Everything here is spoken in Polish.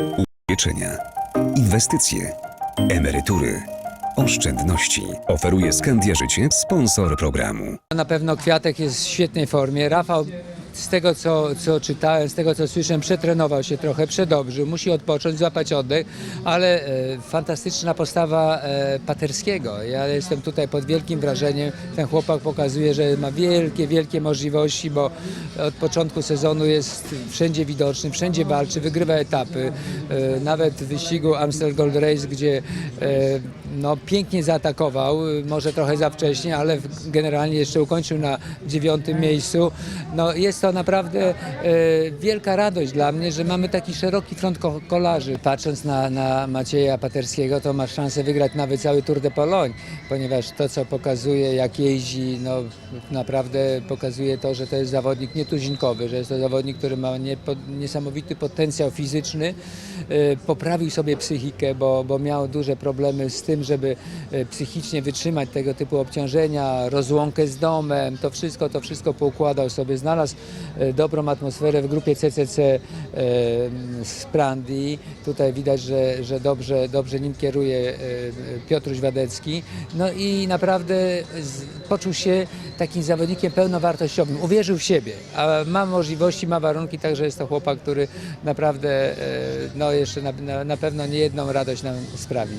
Ubezpieczenia, inwestycje, emerytury, oszczędności. Oferuje Skandia Życie, sponsor programu. Na pewno Kwiatek jest w świetnej formie. Rafał, z tego co, co czytałem, z tego co słyszę, przetrenował się trochę, przedobrzył, musi odpocząć, złapać oddech, ale e, fantastyczna postawa e, Paterskiego. Ja jestem tutaj pod wielkim wrażeniem. Ten chłopak pokazuje, że ma wielkie, wielkie możliwości, bo od początku sezonu jest wszędzie widoczny, wszędzie walczy, wygrywa etapy. E, nawet w wyścigu Amstel Gold Race, gdzie e, no, pięknie zaatakował, może trochę za wcześnie, ale generalnie jeszcze ukończył na dziewiątym miejscu. No, jest to naprawdę e, wielka radość dla mnie, że mamy taki szeroki front ko- kolarzy. Patrząc na, na Macieja Paterskiego, to ma szansę wygrać nawet cały Tour de Pologne, ponieważ to, co pokazuje, jak jeździ, no, naprawdę pokazuje to, że to jest zawodnik nietuzinkowy, że jest to zawodnik, który ma niepo, niesamowity potencjał fizyczny. E, Poprawił sobie psychikę, bo, bo miał duże problemy z tym, żeby e, psychicznie wytrzymać tego typu obciążenia, rozłąkę z domem, to wszystko, to wszystko poukładał sobie. Znalazł dobrą atmosferę w grupie CCC e, z Prandi. Tutaj widać, że, że dobrze, dobrze nim kieruje e, Piotruś Wadecki. No i naprawdę poczuł się takim zawodnikiem pełnowartościowym. Uwierzył w siebie, a ma możliwości, ma warunki, także jest to chłopak, który naprawdę e, no jeszcze na, na, na pewno nie jedną radość nam sprawi.